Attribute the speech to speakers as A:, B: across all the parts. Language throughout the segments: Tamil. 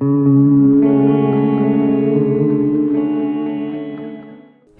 A: Mm-hmm.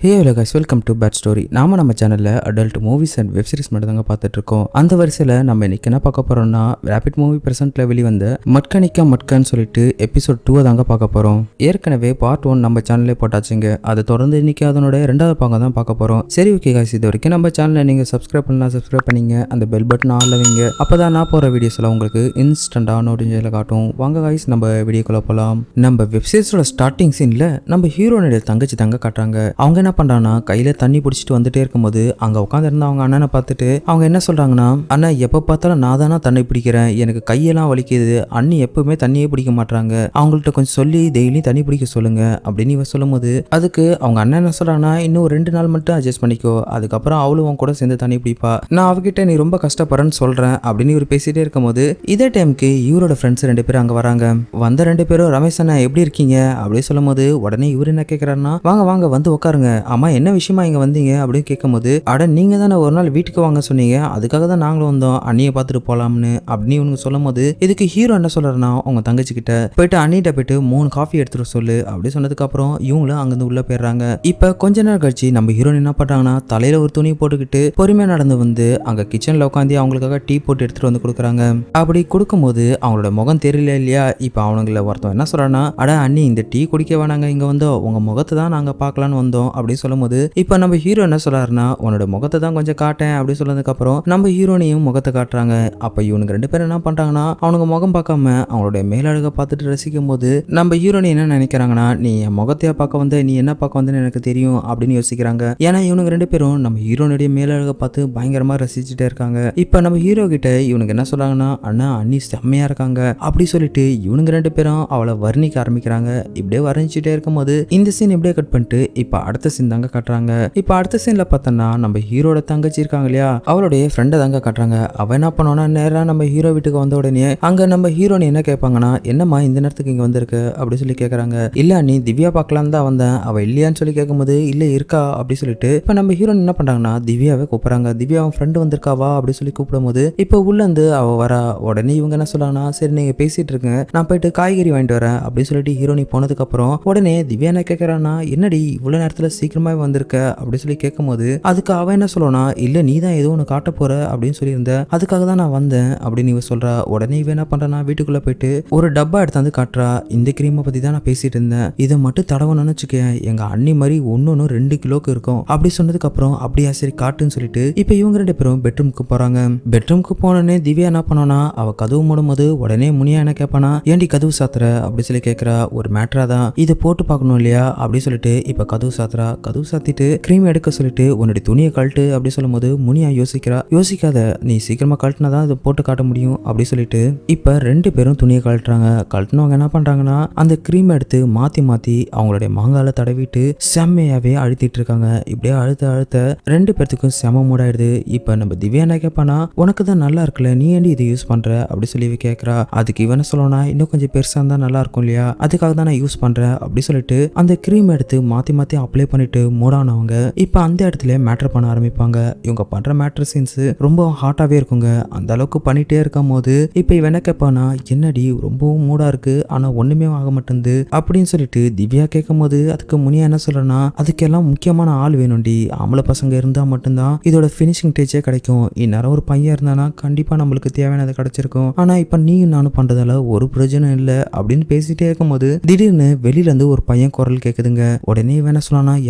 A: Hey hello guys welcome to bad story நாம நம்ம சேனலில் adult movies and web series மட்டும் தாங்க பார்த்துட்டு இருக்கோம் அந்த வரிசையில் நம்ம இன்னைக்கு என்ன பார்க்க போறோம்னா ரேபிட் மூவி பிரசன்ட்ல வெளிவந்த மட்கனிக்கா மட்கன்னு சொல்லிட்டு எபிசோட் டூ தாங்க பார்க்க போறோம். ஏற்கனவே பார்ட் ஒன் நம்ம சேனல்லே போட்டாச்சுங்க. அதை தொடர்ந்து இன்னைக்கு அதனோட ரெண்டாவது பாங்க தான் பார்க்க போறோம். சரி ஓகே கைஸ் இது வரைக்கும் நம்ம சேனலை நீங்க சப்ஸ்கிரைப் பண்ணலாம் சப்ஸ்கிரைப் பண்ணிங்க. அந்த பெல் பட்டன் ஆல்ல வைங்க. அப்பதான் நான் போற வீடியோஸ் எல்லாம் உங்களுக்கு இன்ஸ்டண்டா நோட்டிஃபிகேஷன் காட்டும். வாங்க கைஸ் நம்ம வீடியோக்குள்ள போகலாம் நம்ம வெப்சீரிஸோட ஸ்டார்டிங் சீன்ல நம்ம ஹீரோனுடைய தங்கச்சி தங்க காட்டுறாங்க. அவங்க என்ன பண்றாங்கன்னா கையில தண்ணி பிடிச்சிட்டு வந்துட்டே இருக்கும்போது அங்க உட்காந்துருந்த அவங்க அண்ணனை பார்த்துட்டு அவங்க என்ன சொல்றாங்கன்னா அண்ணா எப்ப பார்த்தாலும் நான் தானே தண்ணி பிடிக்கிறேன். எனக்கு கையெல்லாம் வலிக்குது. அண்ணி எப்பவுமே தண்ணியே பிடிக்க மாட்டாங்க அவங்கள்ட்ட கொஞ்சம் சொல்லி டெய்லியும் தண்ணி பிடிக்க சொல்லுங்க. அப்படின்னு இவ சொல்லும்போது அதுக்கு அவங்க அண்ணன் என்ன சொல்றாங்கன்னா இன்னும் ஒரு ரெண்டு நாள் மட்டும் அட்ஜஸ்ட் பண்ணிக்கோ. அதுக்கப்புறம் அவளும் உன் கூட சேர்ந்து தண்ணி பிடிப்பா. நான் அவகிட்ட நீ ரொம்ப கஷ்டப்படுறேன்னு சொல்றேன். அப்படின்னு இவர் பேசிட்டே இருக்கும்போது இதே டைமுக்கு இவரோட ஃப்ரெண்ட்ஸ் ரெண்டு பேரும் அங்க வராங்க. வந்த ரெண்டு பேரும் ரமேஷ் அண்ணா எப்படி இருக்கீங்க? அப்படின்னு சொல்லும்போது உடனே இவர் என்ன கேட்கறாருன்னா வாங்க வாங்க வந்து உட்காருங்க. அம்மா என்ன விஷயமா இங்கே வந்தீங்க? அப்படின்னு கேட்கும்போது அட நீங்கள் தானே ஒரு நாள் வீட்டுக்கு வாங்க சொன்னீங்க. அதுக்காக தான் நாங்களும் வந்தோம். அண்ணியை பார்த்துட்டு போகலாம்னு அப்படின்னு சொல்லும் போது இதுக்கு ஹீரோ என்ன சொல்கிறேன்னா உங்கள் தங்கச்சி கிட்ட போயிட்டு அண்ணிட்ட போயிட்டு மூணு காஃபி எடுத்துகிட்டு சொல்லு. அப்படி சொன்னதுக்கப்புறம் இவங்களும் அங்கேருந்து உள்ளே போயிடுறாங்க. இப்போ கொஞ்ச நேரம் கழிச்சு நம்ம ஹீரோயின் என்ன பண்ணுறாங்கன்னா தலையில் ஒரு துணி போட்டுக்கிட்டு பொறுமையாக நடந்து வந்து அங்கே கிச்சனில் உட்காந்து அவங்களுக்காக டீ போட்டு எடுத்துகிட்டு வந்து கொடுக்குறாங்க. அப்படி கொடுக்கும்போது அவங்களோட முகம் தெரியல இல்லையா? இப்போ அவனுங்கள ஒருத்தன் என்ன சொல்கிறான்னா அட அண்ணி இந்த டீ குடிக்க வேணாங்க இங்கே வந்தோம். உங்கள் முகத்தை தான் நாங்கள் பார்க்கலான்னு வந்தோம். அப்படின்னு சொல்லும்போது இப்போ நம்ம ஹீரோ என்ன சொல்றாருன்னா உன்னோட முகத்தை தான் கொஞ்சம் காட்டேன் அப்படின்னு சொன்னதுக்கு அப்புறம் நம்ம ஹீரோனையும் முகத்தை காட்டுறாங்க. அப்ப இவனுக்கு ரெண்டு பேரும் என்ன பண்றாங்கன்னா அவனுங்க முகம் பார்க்காம அவங்களுடைய மேலழகை பார்த்துட்டு ரசிக்கும் போது நம்ம ஹீரோனி என்ன நினைக்கிறாங்கன்னா நீ என் முகத்தையா பார்க்க வந்த நீ என்ன பார்க்க வந்தேன்னு எனக்கு தெரியும் அப்படின்னு யோசிக்கிறாங்க. ஏன்னா இவனுங்க ரெண்டு பேரும் நம்ம ஹீரோனுடைய மேலழகை பார்த்து பயங்கரமா ரசிச்சுட்டே இருக்காங்க. இப்போ நம்ம ஹீரோ கிட்ட இவனுக்கு என்ன சொல்றாங்கன்னா அண்ணா அண்ணி செம்மையா இருக்காங்க அப்படி சொல்லிட்டு இவனுங்க ரெண்டு பேரும் அவளை வர்ணிக்க ஆரம்பிக்கிறாங்க. இப்படியே வர்ணிச்சுட்டே இருக்கும்போது இந்த சீன் இப்படியே கட் பண்ணிட்டு இப்போ அடுத்த சீன் தாங்க காட்டுறாங்க. இப்போ அடுத்த சீன்ல பார்த்தோம்னா நம்ம ஹீரோட தங்கச்சி இருக்காங்க இல்லையா? அவளுடைய ஃப்ரெண்டை தாங்க காட்டுறாங்க. அவ என்ன பண்ணோம்னா நேராக நம்ம ஹீரோ வீட்டுக்கு வந்த உடனே அங்க நம்ம ஹீரோனி என்ன கேட்பாங்கன்னா என்னம்மா இந்த நேரத்துக்கு இங்க வந்திருக்கு? அப்படி சொல்லி கேட்கறாங்க இல்ல நீ திவ்யா பார்க்கலாம் தான் வந்தேன். அவ இல்லையான்னு சொல்லி கேட்கும்போது இல்ல இருக்கா? அப்படி சொல்லிட்டு இப்போ நம்ம ஹீரோன் என்ன பண்றாங்கன்னா திவ்யாவை கூப்பிடுறாங்க. திவ்யா அவன் ஃப்ரெண்டு வந்திருக்காவா அப்படி சொல்லி கூப்பிடும்போது இப்போ உள்ள இருந்து அவ வரா. உடனே இவங்க என்ன சொல்றாங்கன்னா சரி நீங்க பேசிட்டு இருங்க. நான் போயிட்டு காய்கறி வாங்கிட்டு வரேன். அப்படின்னு சொல்லிட்டு ஹீரோனி போனதுக்கு அப்புறம் உடனே திவ்யா என்ன கேட்கறான்னா என்னடி இவ்வளவு நேரத்துல சீக்கிரமாவே வந்திருக்க அப்படி சொல்லி கேட்கும்போது அதுக்கு அவன் என்ன சொல்லுவானா இல்ல நீ தான் ஏதோ ஒன்று காட்ட போற அப்படின்னு சொல்லியிருந்த அதுக்காக தான் நான் வந்தேன் அப்படின்னு இவ சொல்றா. உடனே இவன் என்ன பண்றானா வீட்டுக்குள்ள போயிட்டு ஒரு டப்பா எடுத்தாந்து காட்டுறா. இந்த கிரீமை பத்தி தான் நான் பேசிட்டு இருந்தேன். இதை மட்டும் தடவணும்னு வச்சுக்கேன். எங்க அண்ணி மாதிரி ஒன்னொன்னு ரெண்டு கிலோக்கு இருக்கும். அப்படி சொன்னதுக்கு அப்புறம் அப்படியா சரி காட்டுன்னு சொல்லிட்டு இப்போ இவங்க ரெண்டு பேரும் பெட்ரூம்க்கு போறாங்க. பெட்ரூம்க்கு போனோடனே திவ்யா என்ன பண்ணோனா அவ கதவு மூடும் போது உடனே முனியா என்ன கேட்பானா ஏன்டி கதவு சாத்துற? அப்படி சொல்லி கேட்குறா ஒரு மேட்ரா தான். இது போட்டு பார்க்கணும் இல்லையா? அப்படின்னு சொல்லிட்டு இப்ப கதவு சாத்துறா. கதவு சாத்திட்டு கிரீம் எடுக்க சொல்லிட்டு உன்னுடைய துணியை கழட்டு அப்படி சொல்லும்போது முனியா யோசிக்கிறா? யோசிக்காத நீ சீக்கிரமா கழட்டினா தான் போட்டு காட்ட முடியும் அப்படி சொல்லிட்டு இப்ப ரெண்டு பேரும் துணியை கழட்டுறாங்க. கழட்டினவங்க என்ன பண்றாங்கன்னா அந்த கிரீம் எடுத்து மாத்தி மாத்தி அவங்களுடைய மாங்கால தடவிட்டு செம்மையாவே அழுத்திட்டு இருக்காங்க. இப்படியே அழுத்த அழுத்த ரெண்டு பேர்த்துக்கும் செம மூடாயிடுது. இப்ப நம்ம திவ்யா என்ன கேட்பானா உனக்கு தான் நல்லா இருக்குல்ல நீ ஏன்டி இதை யூஸ் பண்ற? அப்படி சொல்லி கேட்கறா அதுக்கு இவன சொல்லணும்னா இன்னும் கொஞ்சம் பெருசா இருந்தா நல்லா இருக்கும் இல்லையா? அதுக்காக தான் நான் யூஸ் பண்றேன். அப்படி சொல்லிட்டு அந்த கிரீம் எடுத்து மாத்தி மாத்தி அப்ளை பண்ணிட்டு மூடானவங்க இப்போ அந்த இடத்துல மேட்ரு பண்ண ஆரம்பிப்பாங்க. இவங்க பண்ற மேட்ரு சீன்ஸ் ரொம்ப ஹாட்டாவே இருக்குங்க. அந்த அளவுக்கு பண்ணிட்டே இருக்கும் போது இப்ப இவன் என்ன கேட்பானா என்னடி ரொம்பவும் மூடா இருக்கு. ஆனா ஒண்ணுமே ஆக மாட்டேங்குது. அப்படின்னு சொல்லிட்டு திவ்யா கேட்கும் போது அதுக்கு முனியா என்ன சொல்றேன்னா அதுக்கெல்லாம் முக்கியமான ஆள் வேணும்டி. ஆம்பளை பசங்க இருந்தா மட்டும்தான் இதோட ஃபினிஷிங் டேச்சே கிடைக்கும். இந்நேரம் ஒரு பையன் இருந்தானா கண்டிப்பா நம்மளுக்கு தேவையானது கிடைச்சிருக்கும். ஆனா இப்ப நீயும் நானும் பண்றதால ஒரு பிரயோஜனம் இல்லை. அப்படின்னு பேசிட்டே இருக்கும்போது திடீர்னு வெளியில இருந்து ஒரு பையன் குரல் கேக்குதுங்க. உடனே வேணா என்ன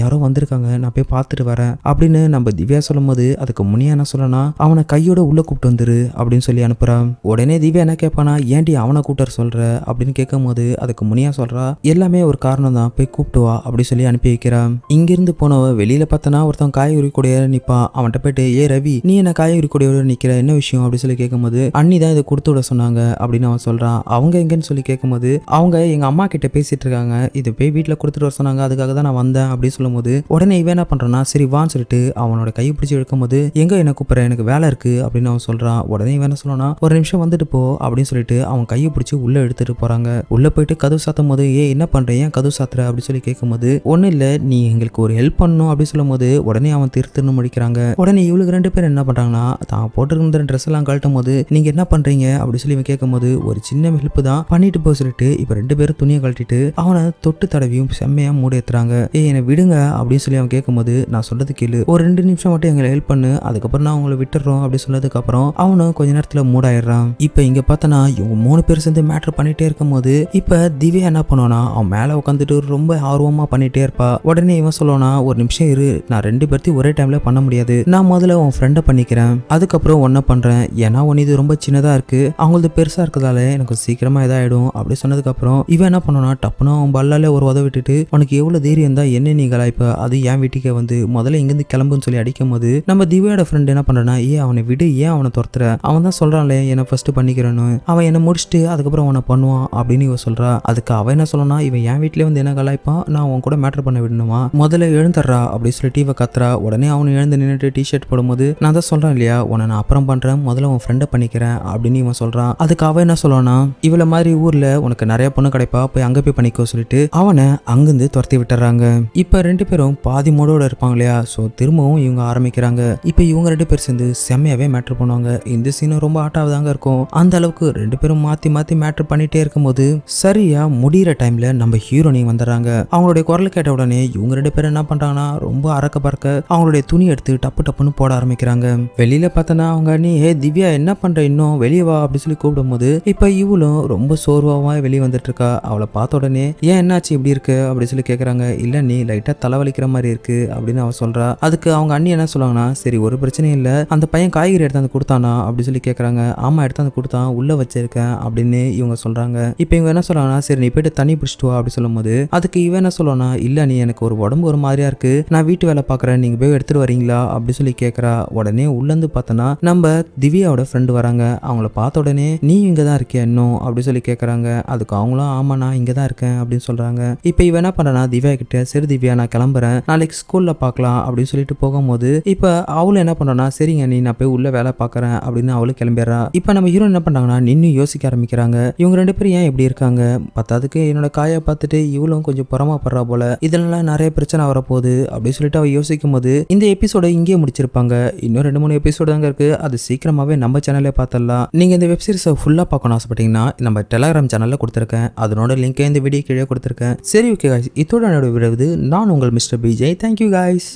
A: யாரோ வந்திருக்காங்க நான் போய் பார்த்துட்டு வரேன் அப்படின்னு நம்ம திவ்யா சொல்லும்போது அதுக்கு முனியா என்ன சொல்லனா அவனை கையோட உள்ள கூப்பிட்டு வந்துரு அப்படின்னு சொல்லி அனுப்புறான் உடனே திவ்யா என்ன கேட்பானா ஏன்டி அவனை கூட்டர் சொல்ற? அப்படின்னு கேட்கும்போது அதுக்கு முனியா சொல்றா எல்லாமே ஒரு காரணம் தான் போய் கூப்பிட்டு வா அப்படி சொல்லி அனுப்பி வைக்கிறான் இங்கிருந்து போனவ வெளியில பார்த்தனா ஒருத்தன் காய்கறி கூடைய நிப்பான் அவன்கிட்ட போயிட்டு ஏ ரவி நீ என்ன காய்கறி கூடையோட நிக்கிற? என்ன விஷயம்? அப்படின்னு சொல்லி கேட்கும்போது அண்ணி தான் இதை கொடுத்து விட சொன்னாங்க அப்படின்னு அவன் சொல்றான் அவங்க எங்கன்னு சொல்லி கேட்கும்போது அவங்க எங்க அம்மா கிட்ட பேசிட்டு இருக்காங்க இதை போய் வீட்டில் கொடுத்துட்டு வர சொன்னாங்க அதுக்காக தான் நான் வந்தேன் அப்படின்னு சொல்லும் போது உடனே இவன் என்ன பண்றான்னா சரி வான்னு சொல்லிட்டு அவனோட கையை பிடிச்சி இழுக்கும்போது எங்க என்ன கூப்பிடுற? எனக்கு வேலை இருக்கு அப்படின்னு அவன் சொல்றான். உடனே இவன் என்ன சொல்றானா ஒரு நிமிஷம் வந்துட்டு போ அப்படின்னு சொல்லிட்டு அவன் கையை பிடிச்சி உள்ள எடுத்துட்டு போறாங்க. உள்ள போயிட்டு கதவு சாத்தும் போது ஏ என்ன பண்ற? ஏன் கதவு சாத்துற? அப்படின்னு சொல்லி கேட்கும்போது ஒன்றும் இல்லை நீ எங்களுக்கு ஒரு ஹெல்ப் பண்ணணும் அப்படின்னு சொல்லும்போது உடனே அவன் திருத்துன்னு முடிக்கிறாங்க. உடனே இவளுக்கு ரெண்டு பேரும் என்ன பண்றாங்கன்னா தான் போட்டிருந்த ட்ரெஸ் எல்லாம் கழட்டும் போது நீங்க என்ன பண்றீங்க? அப்படின்னு சொல்லி இவன் கேட்கும்போது ஒரு சின்ன ஹெல்ப் தான் பண்ணிட்டு போக சொல்லிட்டு இப்போ ரெண்டு பேரும் துணியை கழட்டிட்டு அவனை தொட்டு தடவியும் செம்மையா மூடி ஏத்துறாங்க. ஏ என்னை விடுங்க அப்படின்னு சொல்லி அவன் கேட்கும்போது நான் சொல்றது கேளு. ஒரு ரெண்டு நிமிஷம் மட்டும் எங்களை ஹெல்ப் பண்ணு. அதுக்கப்புறம் நான் உங்களை விட்டுறோம் அப்படின்னு சொன்னதுக்கு அப்புறம் அவனும் கொஞ்ச நேரத்துல மூடாயிடுறான். இப்போ இங்க பார்த்தனா இவங்க மூணு பேர் சேர்ந்து மேட்ரு பண்ணிட்டே இருக்கும்போது இப்போ திவ்யா என்ன பண்ணுவானா அவன் மேல உட்காந்துட்டு ரொம்ப ஆர்வமா பண்ணிட்டே இருப்பா. உடனே இவன் சொல்லுவானா ஒரு நிமிஷம் இரு. நான் ரெண்டு பேர்த்தையும் ஒரே டைம்ல பண்ண முடியாது. நான் முதல்ல உன் ஃப்ரெண்டை பண்ணிக்கிறேன். அதுக்கப்புறம் ஒன்ன பண்றேன். ஏன்னா உன் இது ரொம்ப சின்னதா இருக்கு. அவங்களது பெருசா இருக்கிறதால எனக்கு சீக்கிரமா இதாயிடும். அப்படி சொன்னதுக்கு அப்புறம் இவன் என்ன பண்ணுவானா டப்புனா அவன் பல்லாலே ஒரு உதவி விட்டுட்டு உனக்கு எவ்வளவு தைரியம் தான் என்ன நீ இப்போ அது என் வீட்டுக்கே வந்து முதல்ல இங்கேருந்து கிளம்புன்னு சொல்லி அடிக்கும் போது நம்ம திவ்யாவோட ஃப்ரெண்ட் என்ன பண்ணுறேன்னா ஏன் அவனை விடு ஏன் அவனை துரத்துற? அவன் தான் சொல்றான்ல என்னை ஃபர்ஸ்ட் பண்ணிக்கிறேன்னு. அவன் என்னை முடிச்சுட்டு அதுக்கப்புறம் அவனை பண்ணுவான் அப்படின்னு இவன் சொல்றா. அதுக்கு அவன் என்ன சொல்லனா இவன் என் வீட்டிலே வந்து என்ன கலாய்ப்பான்? நான் அவன் கூட மேட்டர் பண்ண விடணுமா? முதல்ல எழுந்துடுறா அப்படின்னு சொல்லிட்டு இவ கத்துறா. உடனே அவன் எழுந்து நின்றுட்டு டி ஷர்ட் போடும்போது நான் தான் சொல்றேன் இல்லையா உன்னை நான் அப்புறம் பண்றேன் முதல்ல உன் ஃப்ரெண்டை பண்ணிக்கிறேன் அப்படின்னு இவன் சொல்றான் அதுக்கு அவன் என்ன சொல்லுவானா இவள மாதிரி ஊர்ல உனக்கு நிறைய பொண்ணு கிடைப்பா போய் அங்க போய் பண்ணிக்கோ சொல்லிட்டு அவனை அங்கிருந்து துரத்தி விட்டுறாங்க. இப்ப ரெண்டு ரெண்டு பேரும் பாதி மூடோட இருப்பாங்க இல்லையா? ஸோ திரும்பவும் இவங்க ஆரம்பிக்கிறாங்க. இப்போ இவங்க ரெண்டு பேர் சேர்ந்து செம்மையாவே மேட்ரு பண்ணுவாங்க. இந்த சீனும் ரொம்ப ஆட்டாவதாங்க இருக்கும். அந்த அளவுக்கு ரெண்டு பேரும் மாத்தி மாத்தி மேட்ரு பண்ணிட்டே இருக்கும்போது சரியா முடியிற டைம்ல நம்ம ஹீரோனி வந்துடுறாங்க. அவங்களுடைய குரல் கேட்ட உடனே இவங்க ரெண்டு பேரும் என்ன பண்றாங்கன்னா ரொம்ப அறக்க பறக்க அவங்களுடைய துணி எடுத்து டப்பு டப்புன்னு போட ஆரம்பிக்கிறாங்க. வெளியில பார்த்தோன்னா அவங்க நீ ஏ திவ்யா என்ன பண்ற இன்னும்? வெளியே வா அப்படின்னு சொல்லி கூப்பிடும்போது இப்போ இவளும் ரொம்ப சோர்வாக வெளியே வந்துட்டு இருக்கா. அவளை பார்த்த உடனே ஏன் என்னாச்சு? இப்படி இருக்கு? அப்படின்னு சொல்லி கேட்குறாங்க இல்லை நீ லைட்டாக தலைவலிக்கிற மாதிரி இருக்கு அப்படின்னு அவன் சொல்றா. அதுக்கு அவங்க அண்ணி என்ன சொல்லுவாங்கன்னா சரி ஒரு பிரச்சனையும் இல்லை. அந்த பையன் காய்கறி எடுத்தாந்து கொடுத்தானா அப்படி சொல்லி கேட்குறாங்க ஆமா எடுத்தாந்து கொடுத்தான். உள்ள வச்சிருக்கேன் அப்படின்னு இவங்க சொல்றாங்க. இப்போ இவங்க என்ன சொல்றாங்கன்னா சரி நீ போயிட்டு தண்ணி பிடிச்சிட்டு வா அப்படி சொல்லும்போது அதுக்கு இவன் என்ன சொல்லுவானா இல்லை நீ எனக்கு ஒரு உடம்பு ஒரு மாதிரியா இருக்கு. நான் வீட்டு வேலை பார்க்குறேன் நீங்க போய் எடுத்துட்டு வரீங்களா அப்படின்னு சொல்லி கேட்குறா உடனே உள்ளேருந்து பார்த்தோன்னா நம்ம திவ்யாவோட ஃப்ரெண்டு வராங்க. அவங்கள பார்த்த உடனே நீ இங்கே தான் இருக்கியா இன்னும்? அப்படி சொல்லி கேட்குறாங்க அதுக்கு அவங்களும் ஆமா நான் இங்கே தான் இருக்கேன் அப்படின்னு சொல்றாங்க. இப்போ இவன் என்ன பண்ணுறா திவ்யா கிட்ட சரி திவ்யா நான் கிளம்புறேன். நாளைக்கு ஸ்கூல்ல பார்க்கலாம் அப்படின்னு சொல்லிட்டு போகும்போது இப்போ அவளும் என்ன பண்றானா சரிங்க நீ நான் போய் உள்ள வேலை பார்க்குறேன் அப்படின்னு அவளும் கிளம்பிடுறா. இப்போ நம்ம ஹீரோ என்ன பண்றாங்கன்னா நின்று யோசிக்க ஆரம்பிக்கிறாங்க. இவங்க ரெண்டு பேரும் ஏன் இப்படி இருக்காங்க? பத்தாதுக்கு என்னோட காயை பார்த்துட்டு இவளும் கொஞ்சம் புறமாப்படுறா போல. இதெல்லாம் நிறைய பிரச்சனை வரப்போகுது அப்படின்னு சொல்லிட்டு அவ யோசிக்கும் போது இந்த எபிசோட இங்கேயே முடிச்சிருப்பாங்க. இன்னும் ரெண்டு மூணு எபிசோடு தாங்க இருக்கு. அது சீக்கிரமாவே நம்ம சேனலே பார்த்தரலாம் நீங்க இந்த வெப் சீரிஸை ஃபுல்லா பார்க்கணும் ஆசைப்பட்டீங்கன்னா நம்ம டெலகிராம் சேனல்ல கொடுத்துருக்கேன். அதனோட லிங்க் இந்த வீடியோ கீழே கொடுத்துருக்கேன். சரி ஓகே காய்ஸ் இதோட என்னோட விடுவது நான் உங்கள் மிஸ்டர் பிஜே தேங்க்யூ காய்ஸ்